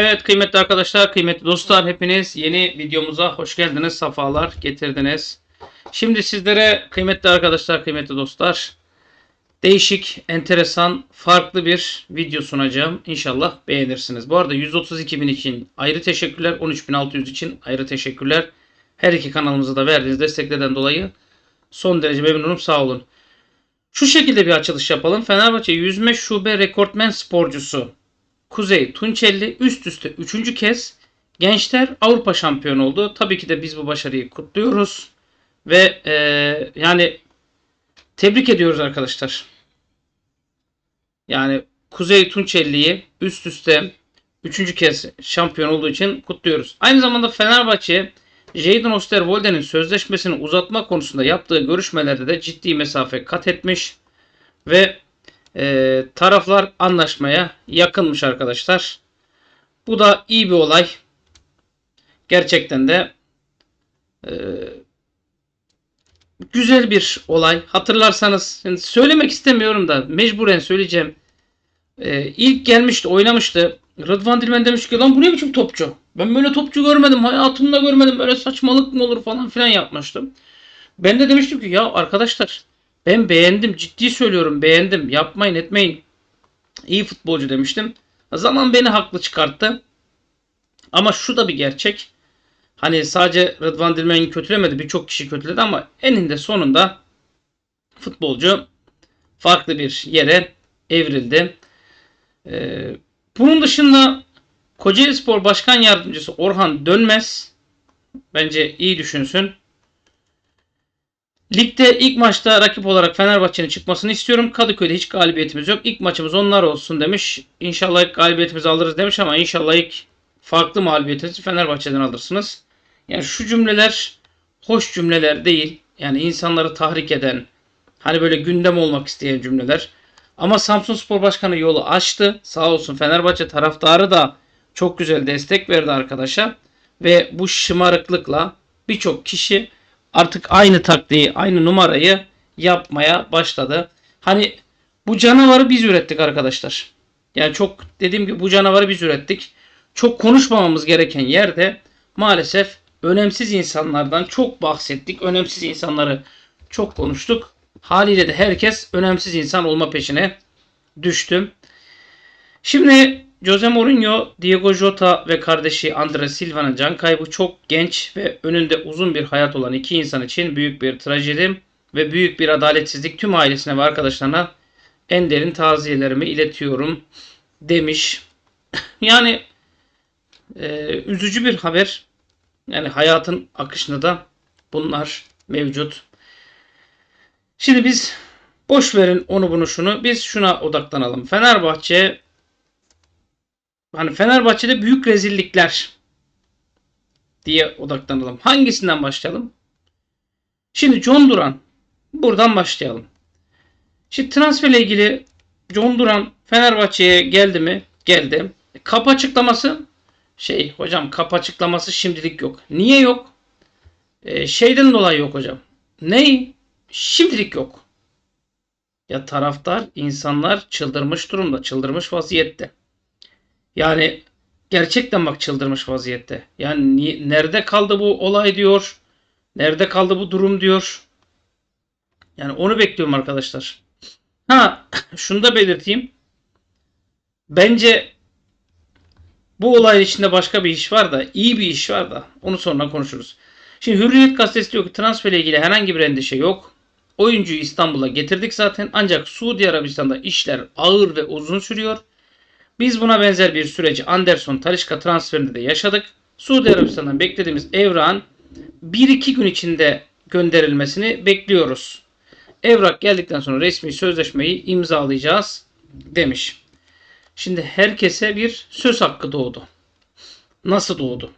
Evet kıymetli arkadaşlar, kıymetli dostlar hepiniz yeni videomuza hoş geldiniz, safalar getirdiniz. Şimdi sizlere kıymetli arkadaşlar, kıymetli dostlar değişik, enteresan, farklı bir video sunacağım. İnşallah beğenirsiniz. Bu arada 132 bin için ayrı teşekkürler, 13.600 için ayrı teşekkürler. Her iki kanalımıza da verdiğiniz desteklerden dolayı son derece memnunum, sağ olun. Şu şekilde bir açılış yapalım. Fenerbahçe yüzme şube rekortmen sporcusu Kuzey Tunçelli üst üste 3. kez Gençler Avrupa şampiyonu oldu. Tabii ki de biz bu başarıyı kutluyoruz. Ve e, yani tebrik ediyoruz arkadaşlar. Yani Kuzey Tunçelli'yi üst üste 3. kez şampiyon olduğu için kutluyoruz. Aynı zamanda Fenerbahçe Jadon Osterwolde'nin sözleşmesini uzatma konusunda yaptığı görüşmelerde de ciddi mesafe kat etmiş ve e, taraflar anlaşmaya yakınmış arkadaşlar. Bu da iyi bir olay. Gerçekten de e, güzel bir olay. Hatırlarsanız yani söylemek istemiyorum da mecburen söyleyeceğim. E, ilk gelmişti, oynamıştı. Rıdvan Dilmen demiş ki lan bu ne biçim topçu? Ben böyle topçu görmedim. Hayatımda görmedim. Böyle saçmalık mı olur falan filan yapmıştım. Ben de demiştim ki ya arkadaşlar ben beğendim. Ciddi söylüyorum beğendim. Yapmayın etmeyin. İyi futbolcu demiştim. Zaman beni haklı çıkarttı. Ama şu da bir gerçek. Hani sadece Rıdvan Dilmen'i kötülemedi. Birçok kişi kötüledi ama eninde sonunda futbolcu farklı bir yere evrildi. Ee, bunun dışında Kocaeli Spor Başkan Yardımcısı Orhan Dönmez bence iyi düşünsün. Ligde ilk maçta rakip olarak Fenerbahçe'nin çıkmasını istiyorum. Kadıköy'de hiç galibiyetimiz yok. İlk maçımız onlar olsun demiş. İnşallah ilk galibiyetimizi alırız demiş ama inşallah ilk farklı mağlubiyetinizi Fenerbahçe'den alırsınız. Yani şu cümleler hoş cümleler değil. Yani insanları tahrik eden, hani böyle gündem olmak isteyen cümleler. Ama Samsun Spor Başkanı yolu açtı. Sağ olsun Fenerbahçe taraftarı da çok güzel destek verdi arkadaşa. Ve bu şımarıklıkla birçok kişi artık aynı taktiği, aynı numarayı yapmaya başladı. Hani bu canavarı biz ürettik arkadaşlar. Yani çok dediğim gibi bu canavarı biz ürettik. Çok konuşmamamız gereken yerde maalesef önemsiz insanlardan çok bahsettik. Önemsiz insanları çok konuştuk. Haliyle de herkes önemsiz insan olma peşine düştü. Şimdi Jose Mourinho, Diego Jota ve kardeşi Andre Silva'nın can kaybı çok genç ve önünde uzun bir hayat olan iki insan için büyük bir trajedi ve büyük bir adaletsizlik tüm ailesine ve arkadaşlarına en derin taziyelerimi iletiyorum demiş. Yani e, üzücü bir haber. Yani hayatın akışında da bunlar mevcut. Şimdi biz boş verin onu bunu şunu. Biz şuna odaklanalım. Fenerbahçe hani Fenerbahçe'de büyük rezillikler diye odaklanalım. Hangisinden başlayalım? Şimdi John Duran. Buradan başlayalım. Şimdi transferle ilgili John Duran Fenerbahçe'ye geldi mi? Geldi. Kap açıklaması şey hocam kap açıklaması şimdilik yok. Niye yok? Ee, şeyden dolayı yok hocam. Ney? Şimdilik yok. Ya taraftar, insanlar çıldırmış durumda, çıldırmış vaziyette. Yani gerçekten bak çıldırmış vaziyette. Yani ni- nerede kaldı bu olay diyor. Nerede kaldı bu durum diyor. Yani onu bekliyorum arkadaşlar. Ha şunu da belirteyim. Bence bu olayın içinde başka bir iş var da iyi bir iş var da onu sonra konuşuruz. Şimdi Hürriyet gazetesi diyor ki transferle ilgili herhangi bir endişe yok. Oyuncuyu İstanbul'a getirdik zaten ancak Suudi Arabistan'da işler ağır ve uzun sürüyor. Biz buna benzer bir süreci Anderson Talişka transferinde de yaşadık. Suudi Arabistan'dan beklediğimiz Evrak'ın 1-2 gün içinde gönderilmesini bekliyoruz. Evrak geldikten sonra resmi sözleşmeyi imzalayacağız demiş. Şimdi herkese bir söz hakkı doğdu. Nasıl doğdu?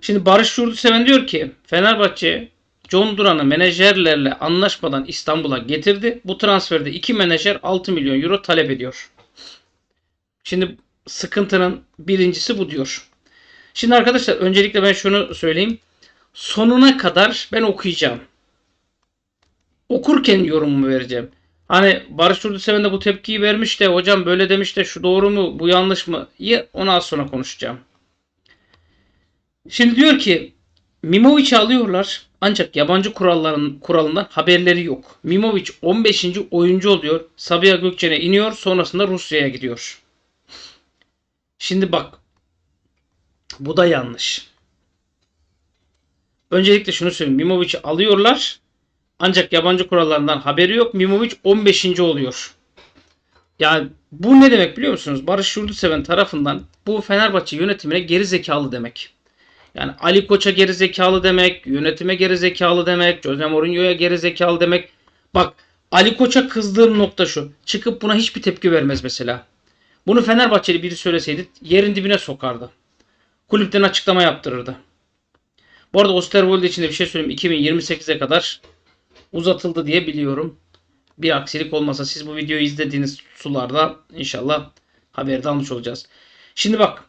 Şimdi Barış Yurduseven diyor ki Fenerbahçe John Duran'ı menajerlerle anlaşmadan İstanbul'a getirdi. Bu transferde iki menajer 6 milyon euro talep ediyor. Şimdi sıkıntının birincisi bu diyor. Şimdi arkadaşlar öncelikle ben şunu söyleyeyim. Sonuna kadar ben okuyacağım. Okurken yorumumu vereceğim. Hani Barış Yurduseven de bu tepkiyi vermiş de hocam böyle demiş de şu doğru mu bu yanlış mı? Ya onu sonra konuşacağım. Şimdi diyor ki Mimovic'i alıyorlar ancak yabancı kuralların kuralından haberleri yok. Mimovic 15. oyuncu oluyor. Sabiha Gökçen'e iniyor sonrasında Rusya'ya gidiyor. Şimdi bak bu da yanlış. Öncelikle şunu söyleyeyim. Mimovic'i alıyorlar. Ancak yabancı kurallarından haberi yok. Mimovic 15. oluyor. Yani bu ne demek biliyor musunuz? Barış Yurduseven tarafından bu Fenerbahçe yönetimine geri zekalı demek. Yani Ali Koç'a geri zekalı demek, yönetime geri zekalı demek, Jose Mourinho'ya geri zekalı demek. Bak Ali Koç'a kızdığım nokta şu. Çıkıp buna hiçbir tepki vermez mesela. Bunu Fenerbahçeli biri söyleseydi yerin dibine sokardı. Kulüpten açıklama yaptırırdı. Bu arada Osterwolde için de bir şey söyleyeyim. 2028'e kadar uzatıldı diye biliyorum. Bir aksilik olmasa siz bu videoyu izlediğiniz sularda inşallah haberi de almış olacağız. Şimdi bak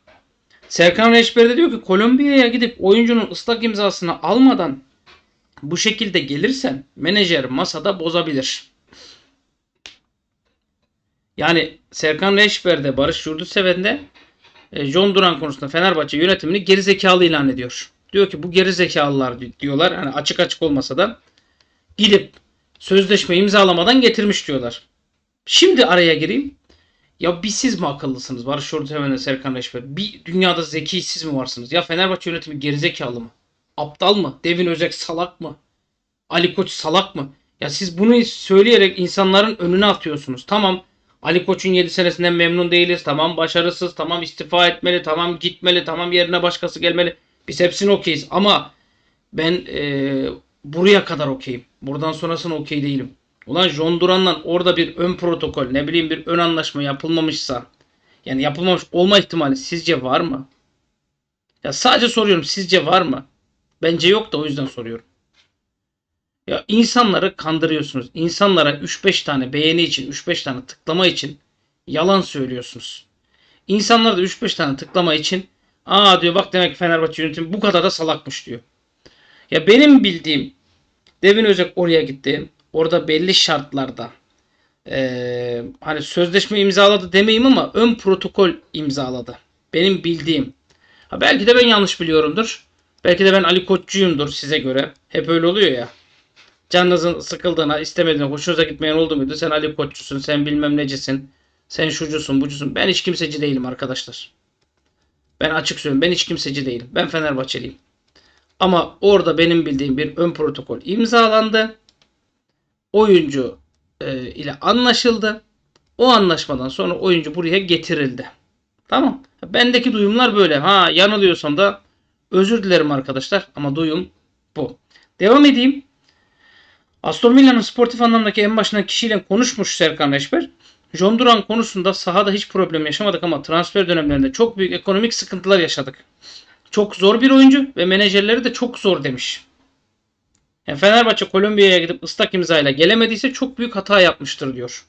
Serkan Reçber de diyor ki Kolombiya'ya gidip oyuncunun ıslak imzasını almadan bu şekilde gelirsen menajer masada bozabilir. Yani Serkan Reçber de Barış Yurduseven de e, John Duran konusunda Fenerbahçe yönetimini gerizekalı ilan ediyor. Diyor ki bu gerizekalılar diyorlar. Hani açık açık olmasa da gidip sözleşme imzalamadan getirmiş diyorlar. Şimdi araya gireyim. Ya bir siz mi akıllısınız? Barış Yurduseven'le Serkan Reçber. Bir dünyada zeki siz mi varsınız? Ya Fenerbahçe yönetimi gerizekalı mı? Aptal mı? Devin Özek salak mı? Ali Koç salak mı? Ya siz bunu söyleyerek insanların önüne atıyorsunuz. Tamam Ali Koç'un 7 senesinden memnun değiliz. Tamam başarısız. Tamam istifa etmeli. Tamam gitmeli. Tamam yerine başkası gelmeli. Biz hepsini okeyiz. Ama ben e, buraya kadar okeyim. Buradan sonrasını okey değilim. Ulan John Duran'la orada bir ön protokol ne bileyim bir ön anlaşma yapılmamışsa yani yapılmamış olma ihtimali sizce var mı? Ya sadece soruyorum sizce var mı? Bence yok da o yüzden soruyorum. Ya insanları kandırıyorsunuz. İnsanlara 3-5 tane beğeni için, 3-5 tane tıklama için yalan söylüyorsunuz. İnsanlar da 3-5 tane tıklama için aa diyor bak demek Fenerbahçe yönetimi bu kadar da salakmış diyor. Ya benim bildiğim Devin Özek oraya gitti. Orada belli şartlarda eee, hani sözleşme imzaladı demeyeyim ama ön protokol imzaladı. Benim bildiğim. Ha belki de ben yanlış biliyorumdur. Belki de ben Ali Koççuyumdur size göre. Hep öyle oluyor ya. Canınızın sıkıldığına, istemediğine, hoşunuza gitmeyen oldu muydu? Sen Ali Koççusun, sen bilmem necisin. Sen şucusun, bucusun. Ben hiç kimseci değilim arkadaşlar. Ben açık söyleyeyim. Ben hiç kimseci değilim. Ben Fenerbahçeliyim. Ama orada benim bildiğim bir ön protokol imzalandı. Oyuncu e, ile anlaşıldı. O anlaşmadan sonra oyuncu buraya getirildi. Tamam. Bendeki duyumlar böyle. Ha yanılıyorsam da özür dilerim arkadaşlar ama duyum bu. Devam edeyim. Aston Villa'nın sportif anlamdaki en başından kişiyle konuşmuş Serkan Reçber. John Duran konusunda sahada hiç problem yaşamadık ama transfer dönemlerinde çok büyük ekonomik sıkıntılar yaşadık. Çok zor bir oyuncu ve menajerleri de çok zor demiş. Yani Fenerbahçe Kolombiya'ya gidip ıslak imzayla gelemediyse çok büyük hata yapmıştır diyor.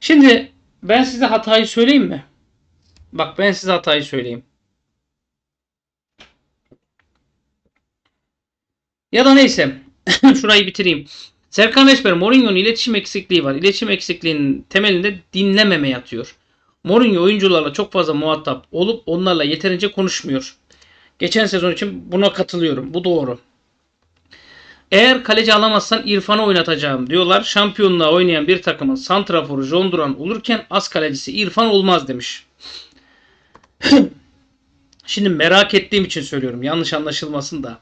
Şimdi ben size hatayı söyleyeyim mi? Bak ben size hatayı söyleyeyim. Ya da neyse. Şurayı bitireyim. Serkan Reçber Mourinho'nun iletişim eksikliği var. İletişim eksikliğinin temelinde dinlememe yatıyor. Mourinho oyuncularla çok fazla muhatap olup onlarla yeterince konuşmuyor. Geçen sezon için buna katılıyorum. Bu doğru. Eğer kaleci alamazsan İrfan'ı oynatacağım diyorlar. Şampiyonluğa oynayan bir takımın santraforu John Duran olurken az kalecisi İrfan olmaz demiş. Şimdi merak ettiğim için söylüyorum. Yanlış anlaşılmasın da.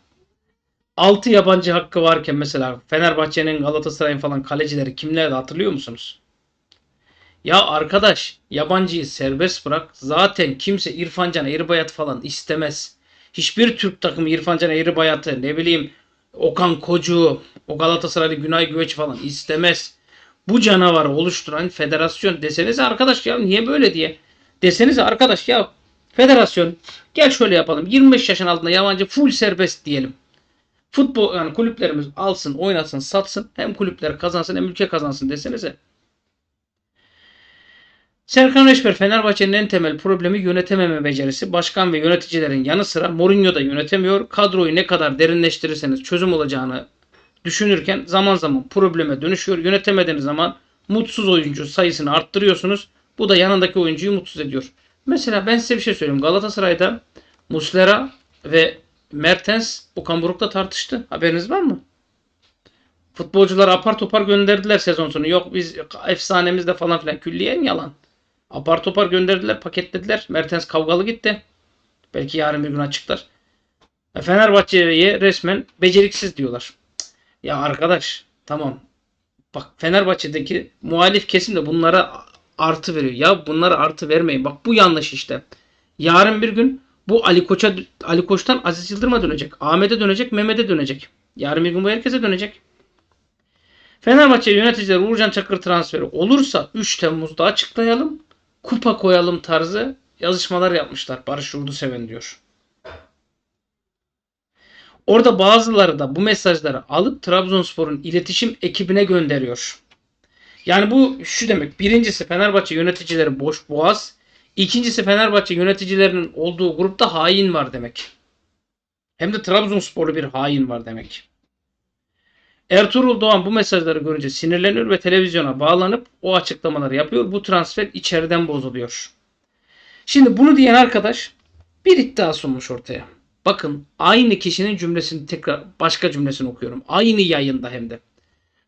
6 yabancı hakkı varken mesela Fenerbahçe'nin Galatasaray'ın falan kalecileri kimlerdi hatırlıyor musunuz? Ya arkadaş yabancıyı serbest bırak. Zaten kimse İrfan Can Eğribayat falan istemez. Hiçbir Türk takımı İrfan Can Eğribayat'ı ne bileyim Okan Kocu, o Galatasaraylı Günay Güveç falan istemez. Bu canavarı oluşturan federasyon deseniz arkadaş ya niye böyle diye. Deseniz arkadaş ya federasyon gel şöyle yapalım. 25 yaşın altında yabancı full serbest diyelim. Futbol yani kulüplerimiz alsın, oynasın, satsın. Hem kulüpler kazansın hem ülke kazansın desenize. Serkan Reçber Fenerbahçe'nin en temel problemi yönetememe becerisi. Başkan ve yöneticilerin yanı sıra Mourinho da yönetemiyor. Kadroyu ne kadar derinleştirirseniz çözüm olacağını düşünürken zaman zaman probleme dönüşüyor. Yönetemediğiniz zaman mutsuz oyuncu sayısını arttırıyorsunuz. Bu da yanındaki oyuncuyu mutsuz ediyor. Mesela ben size bir şey söyleyeyim. Galatasaray'da Muslera ve Mertens Okan Buruk'la tartıştı. Haberiniz var mı? Futbolcular apar topar gönderdiler sezon sonu. Yok biz efsanemizde falan filan. Külliyen yalan. Apar topar gönderdiler, paketlediler. Mertens kavgalı gitti. Belki yarın bir gün açıklar. E, Fenerbahçe'ye resmen beceriksiz diyorlar. Ya arkadaş tamam. Bak Fenerbahçe'deki muhalif kesim de bunlara artı veriyor. Ya bunlara artı vermeyin. Bak bu yanlış işte. Yarın bir gün bu Ali Koç'a Ali Koç'tan Aziz Yıldırım'a dönecek. Ahmet'e dönecek, Mehmet'e dönecek. Yarın bir gün bu herkese dönecek. Fenerbahçe yöneticileri Uğurcan Çakır transferi olursa 3 Temmuz'da açıklayalım. Kupa koyalım tarzı yazışmalar yapmışlar. Barış Yurduseven diyor. Orada bazıları da bu mesajları alıp Trabzonspor'un iletişim ekibine gönderiyor. Yani bu şu demek. Birincisi Fenerbahçe yöneticileri boş boğaz. İkincisi Fenerbahçe yöneticilerinin olduğu grupta hain var demek. Hem de Trabzonsporlu bir hain var demek. Ertuğrul Doğan bu mesajları görünce sinirleniyor ve televizyona bağlanıp o açıklamaları yapıyor. Bu transfer içeriden bozuluyor. Şimdi bunu diyen arkadaş bir iddia sunmuş ortaya. Bakın aynı kişinin cümlesini tekrar başka cümlesini okuyorum. Aynı yayında hem de.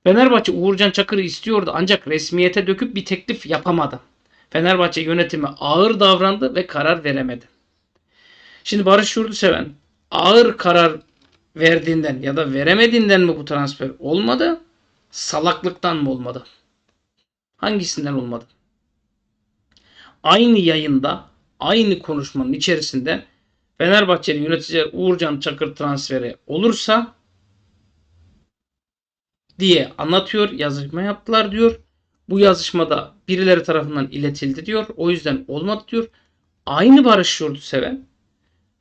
Fenerbahçe Uğurcan Çakır'ı istiyordu ancak resmiyete döküp bir teklif yapamadı. Fenerbahçe yönetimi ağır davrandı ve karar veremedi. Şimdi Barış Yurduseven ağır karar verdiğinden ya da veremediğinden mi bu transfer olmadı? Salaklıktan mı olmadı? Hangisinden olmadı? Aynı yayında, aynı konuşmanın içerisinde Fenerbahçeli yöneticiler Uğurcan Çakır transferi olursa diye anlatıyor, yazışma yaptılar diyor. Bu yazışmada birileri tarafından iletildi diyor. O yüzden olmadı diyor. Aynı Barış Yurduseven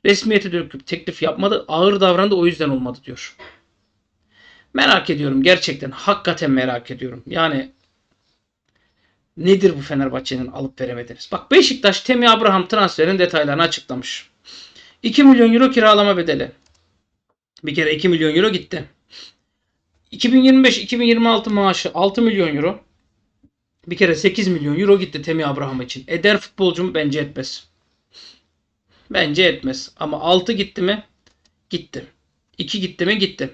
resmiyete döküp teklif yapmadı. Ağır davrandı o yüzden olmadı diyor. Merak ediyorum gerçekten. Hakikaten merak ediyorum. Yani nedir bu Fenerbahçe'nin alıp veremediniz? Bak Beşiktaş Temi Abraham transferin detaylarını açıklamış. 2 milyon euro kiralama bedeli. Bir kere 2 milyon euro gitti. 2025-2026 maaşı 6 milyon euro. Bir kere 8 milyon euro gitti Temi Abraham için. Eder futbolcu mu? Bence etmez. Bence etmez. Ama 6 gitti mi? Gitti. 2 gitti mi? Gitti.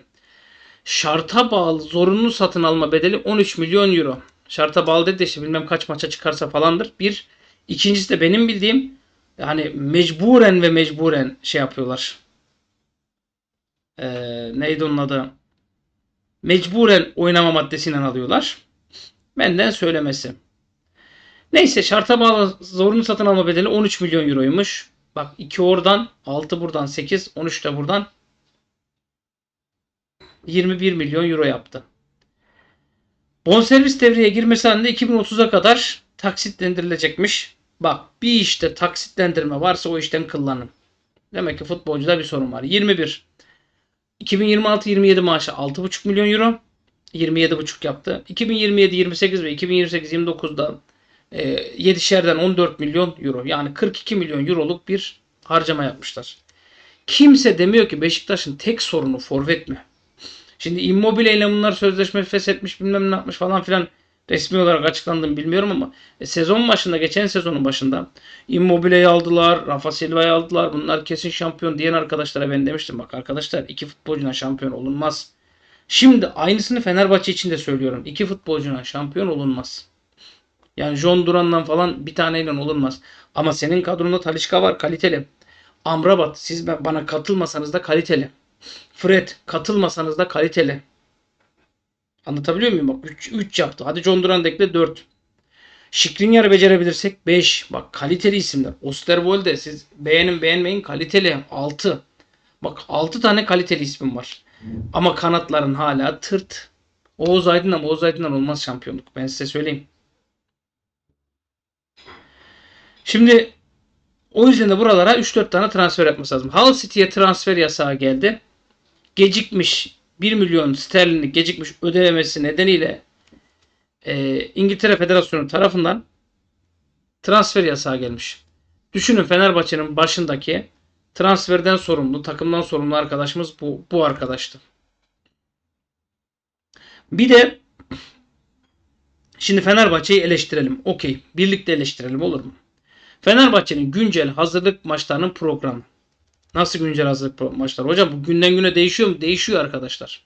Şarta bağlı zorunlu satın alma bedeli 13 milyon euro. Şarta bağlı dedi de işte bilmem kaç maça çıkarsa falandır. Bir. İkincisi de benim bildiğim yani mecburen ve mecburen şey yapıyorlar. Ee, neydi onun adı? Mecburen oynama maddesiyle alıyorlar. Benden söylemesi. Neyse şarta bağlı zorunlu satın alma bedeli 13 milyon euroymuş. Bak 2 oradan 6 buradan 8 13 de buradan 21 milyon euro yaptı. Bonservis devreye girmesi halinde 2030'a kadar taksitlendirilecekmiş. Bak bir işte taksitlendirme varsa o işten kıllanın. Demek ki futbolcuda bir sorun var. 21. 2026-27 maaşı 6,5 milyon euro. 27,5 yaptı. 2027-28 ve 2028-29'da e, 7'şerden 14 milyon euro. Yani 42 milyon euroluk bir harcama yapmışlar. Kimse demiyor ki Beşiktaş'ın tek sorunu forvet mi? Şimdi Immobile ile bunlar sözleşme feshetmiş bilmem ne yapmış falan filan resmi olarak açıklandı mı bilmiyorum ama e, sezon başında geçen sezonun başında Immobile'yi aldılar, Rafa Silva'yı aldılar. Bunlar kesin şampiyon diyen arkadaşlara ben demiştim bak arkadaşlar iki futbolcuna şampiyon olunmaz. Şimdi aynısını Fenerbahçe için de söylüyorum. İki futbolcuna şampiyon olunmaz. Yani John Duran'dan falan bir taneyle olunmaz. Ama senin kadronda Talişka var kaliteli. Amrabat siz bana katılmasanız da kaliteli. Fred katılmasanız da kaliteli. Anlatabiliyor muyum? Bak 3, 3 yaptı. Hadi John Duran ekle 4. Skriniar'ı becerebilirsek 5. Bak kaliteli isimler. Osterwolde siz beğenin beğenmeyin kaliteli 6. Bak 6 tane kaliteli ismim var. Ama kanatların hala tırt. Oğuz Aydın'la Oğuz Aydın'la olmaz şampiyonluk. Ben size söyleyeyim. Şimdi o yüzden de buralara 3-4 tane transfer yapması lazım. Hull City'ye transfer yasağı geldi. Gecikmiş 1 milyon sterlinlik gecikmiş ödemesi nedeniyle e, İngiltere Federasyonu tarafından transfer yasağı gelmiş. Düşünün Fenerbahçe'nin başındaki transferden sorumlu, takımdan sorumlu arkadaşımız bu, bu arkadaştı. Bir de şimdi Fenerbahçe'yi eleştirelim. Okey. Birlikte eleştirelim olur mu? Fenerbahçe'nin güncel hazırlık maçlarının programı. Nasıl güncel hazırlık maçları? Hocam bu günden güne değişiyor mu? Değişiyor arkadaşlar.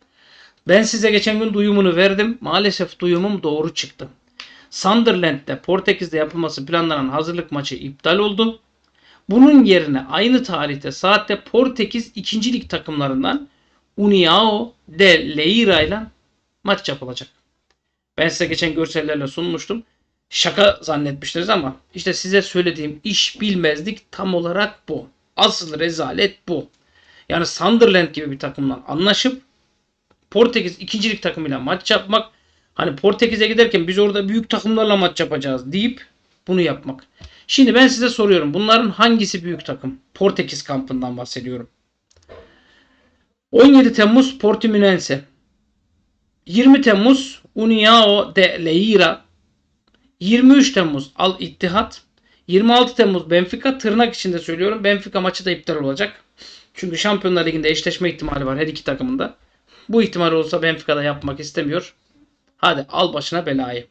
Ben size geçen gün duyumunu verdim. Maalesef duyumum doğru çıktı. Sunderland'de Portekiz'de yapılması planlanan hazırlık maçı iptal oldu. Bunun yerine aynı tarihte saatte Portekiz 2. lig takımlarından União de Leira ile maç yapılacak. Ben size geçen görsellerle sunmuştum. Şaka zannetmiştiniz ama işte size söylediğim iş bilmezlik tam olarak bu. Asıl rezalet bu. Yani Sunderland gibi bir takımla anlaşıp Portekiz 2. lig takımıyla maç yapmak hani Portekiz'e giderken biz orada büyük takımlarla maç yapacağız deyip bunu yapmak. Şimdi ben size soruyorum. Bunların hangisi büyük takım? Portekiz kampından bahsediyorum. 17 Temmuz Portimonense. 20 Temmuz União de Leira. 23 Temmuz Al İttihat. 26 Temmuz Benfica tırnak içinde söylüyorum. Benfica maçı da iptal olacak. Çünkü Şampiyonlar Ligi'nde eşleşme ihtimali var her iki takımın da. Bu ihtimal olsa Benfica'da yapmak istemiyor. Hadi al başına belayı.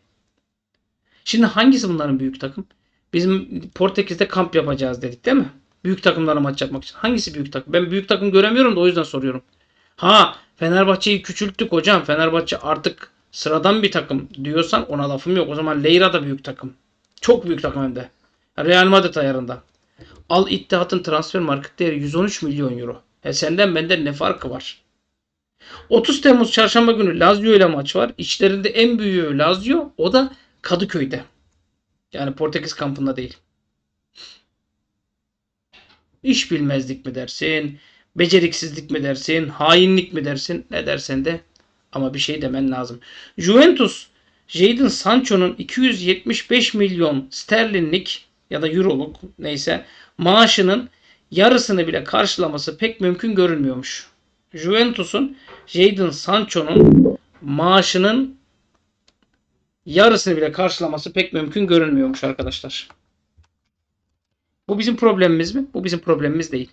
Şimdi hangisi bunların büyük takım? Bizim Portekiz'de kamp yapacağız dedik değil mi? Büyük takımlarla maç yapmak için. Hangisi büyük takım? Ben büyük takım göremiyorum da o yüzden soruyorum. Ha Fenerbahçe'yi küçülttük hocam. Fenerbahçe artık sıradan bir takım diyorsan ona lafım yok. O zaman Leyra da büyük takım. Çok büyük takım hem de. Real Madrid ayarında. Al İttihat'ın transfer market değeri 113 milyon euro. E senden benden ne farkı var? 30 Temmuz çarşamba günü Lazio ile maç var. İçlerinde en büyüğü Lazio. O da Kadıköy'de. Yani Portekiz kampında değil. İş bilmezlik mi dersin? Beceriksizlik mi dersin? Hainlik mi dersin? Ne dersen de ama bir şey demen lazım. Juventus Jadon Sancho'nun 275 milyon sterlinlik ya da euroluk neyse maaşının yarısını bile karşılaması pek mümkün görünmüyormuş. Juventus'un Jadon Sancho'nun maaşının yarısını bile karşılaması pek mümkün görünmüyormuş arkadaşlar. Bu bizim problemimiz mi? Bu bizim problemimiz değil.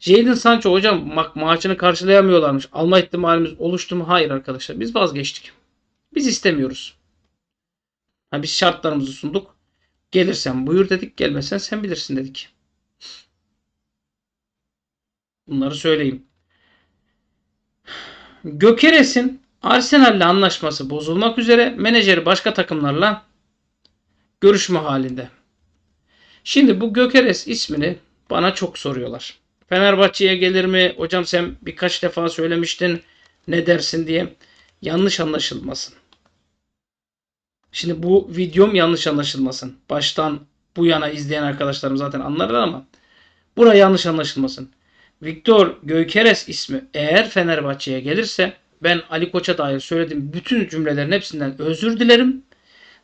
Jadon Sancho hocam ma- maaşını karşılayamıyorlarmış. Alma ihtimalimiz oluştu mu? Hayır arkadaşlar. Biz vazgeçtik. Biz istemiyoruz. Ha, biz şartlarımızı sunduk. Gelirsen buyur dedik. Gelmezsen sen bilirsin dedik. Bunları söyleyeyim. Gökeres'in Arsenal'le anlaşması bozulmak üzere menajeri başka takımlarla görüşme halinde. Şimdi bu Gökeres ismini bana çok soruyorlar. Fenerbahçe'ye gelir mi? Hocam sen birkaç defa söylemiştin ne dersin diye. Yanlış anlaşılmasın. Şimdi bu videom yanlış anlaşılmasın. Baştan bu yana izleyen arkadaşlarım zaten anlarlar ama bura yanlış anlaşılmasın. Viktor Gökeres ismi eğer Fenerbahçe'ye gelirse ben Ali Koç'a dair söylediğim bütün cümlelerin hepsinden özür dilerim.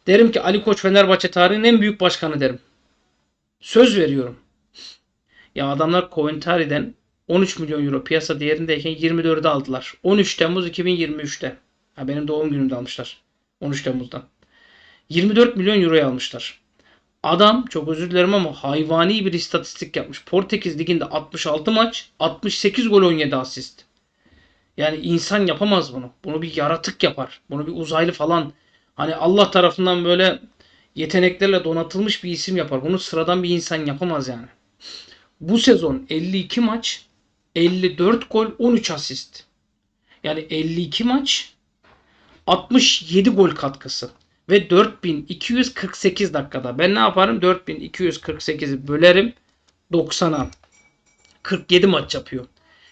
Derim ki Ali Koç Fenerbahçe tarihinin en büyük başkanı derim. Söz veriyorum. Ya adamlar Coventry'den 13 milyon euro piyasa değerindeyken 24'e aldılar. 13 Temmuz 2023'te. Ha benim doğum günümde almışlar. 13 Temmuz'dan. 24 milyon euroya almışlar. Adam çok özür dilerim ama hayvani bir istatistik yapmış. Portekiz liginde 66 maç, 68 gol 17 asist. Yani insan yapamaz bunu. Bunu bir yaratık yapar. Bunu bir uzaylı falan. Hani Allah tarafından böyle yeteneklerle donatılmış bir isim yapar. Bunu sıradan bir insan yapamaz yani. Bu sezon 52 maç, 54 gol, 13 asist. Yani 52 maç, 67 gol katkısı ve 4248 dakikada. Ben ne yaparım? 4248'i bölerim 90'a. 47 maç yapıyor.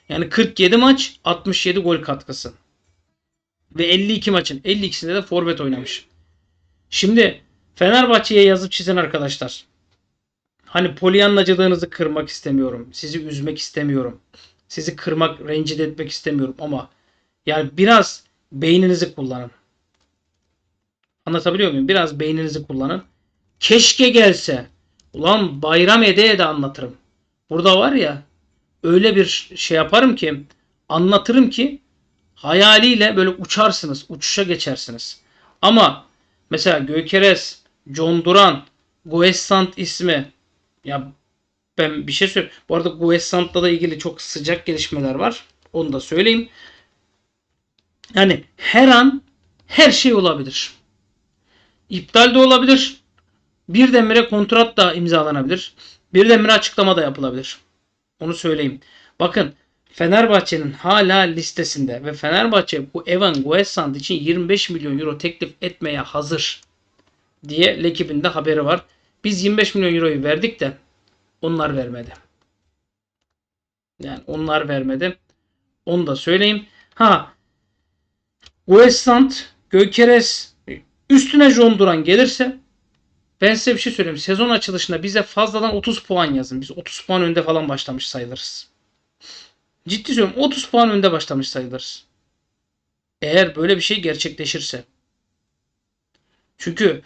Yani 47 maç 67 gol katkısı. Ve 52 maçın 52'sinde de forvet oynamış. Şimdi Fenerbahçe'ye yazıp çizen arkadaşlar. Hani polyanlacılığınızı kırmak istemiyorum. Sizi üzmek istemiyorum. Sizi kırmak, rencide etmek istemiyorum ama yani biraz beyninizi kullanın. Anlatabiliyor muyum? Biraz beyninizi kullanın. Keşke gelse. Ulan bayram ede ede anlatırım. Burada var ya öyle bir şey yaparım ki anlatırım ki hayaliyle böyle uçarsınız. Uçuşa geçersiniz. Ama mesela Gökeres, John Duran, Goesant ismi ya ben bir şey söyleyeyim. Bu arada Goesant'la da ilgili çok sıcak gelişmeler var. Onu da söyleyeyim. Yani her an Her şey olabilir. İptal de olabilir. Birdenbire kontrat da imzalanabilir. Birdenbire açıklama da yapılabilir. Onu söyleyeyim. Bakın Fenerbahçe'nin hala listesinde ve Fenerbahçe bu Evan Guessant için 25 milyon euro teklif etmeye hazır diye Lekib'in de haberi var. Biz 25 milyon euroyu verdik de onlar vermedi. Yani onlar vermedi. Onu da söyleyeyim. Ha Guessant, Gökeres üstüne John Duran gelirse ben size bir şey söyleyeyim. Sezon açılışında bize fazladan 30 puan yazın. Biz 30 puan önde falan başlamış sayılırız. Ciddi söylüyorum 30 puan önde başlamış sayılırız. Eğer böyle bir şey gerçekleşirse. Çünkü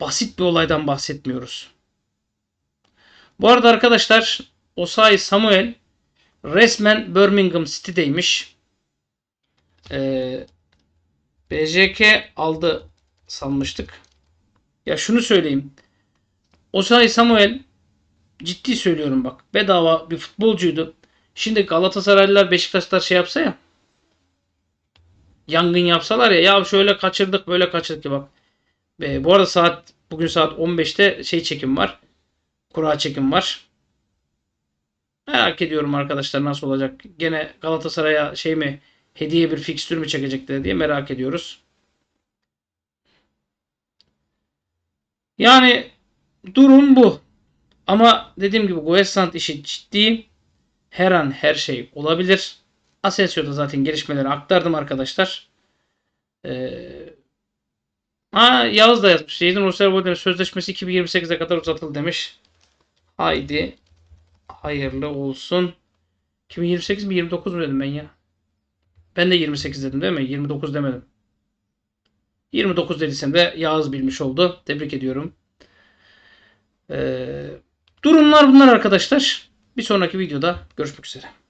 basit bir olaydan bahsetmiyoruz. Bu arada arkadaşlar Osai Samuel resmen Birmingham City'deymiş. Ee, BJK aldı sanmıştık. Ya şunu söyleyeyim. Osay Samuel ciddi söylüyorum bak. Bedava bir futbolcuydu. Şimdi Galatasaraylılar Beşiktaşlar şey yapsa ya. Yangın yapsalar ya. Ya şöyle kaçırdık böyle kaçırdık ya bak. E, bu arada saat bugün saat 15'te şey çekim var. Kura çekim var. Merak ediyorum arkadaşlar nasıl olacak. Gene Galatasaray'a şey mi hediye bir fikstür mü çekecekler diye merak ediyoruz. Yani durum bu. Ama dediğim gibi Guessant işi ciddi. Her an her şey olabilir. Asensio'da zaten gelişmeleri aktardım arkadaşlar. Ee, ha, Yağız da yazmış. Jadon Osterwold'un sözleşmesi 2028'e kadar uzatıldı demiş. Haydi. Hayırlı olsun. 2028 mi 29 mu dedim ben ya? Ben de 28 dedim değil mi? 29 demedim. 29 dediysem de Yağız bilmiş oldu. Tebrik ediyorum. Ee, durumlar bunlar arkadaşlar. Bir sonraki videoda görüşmek üzere.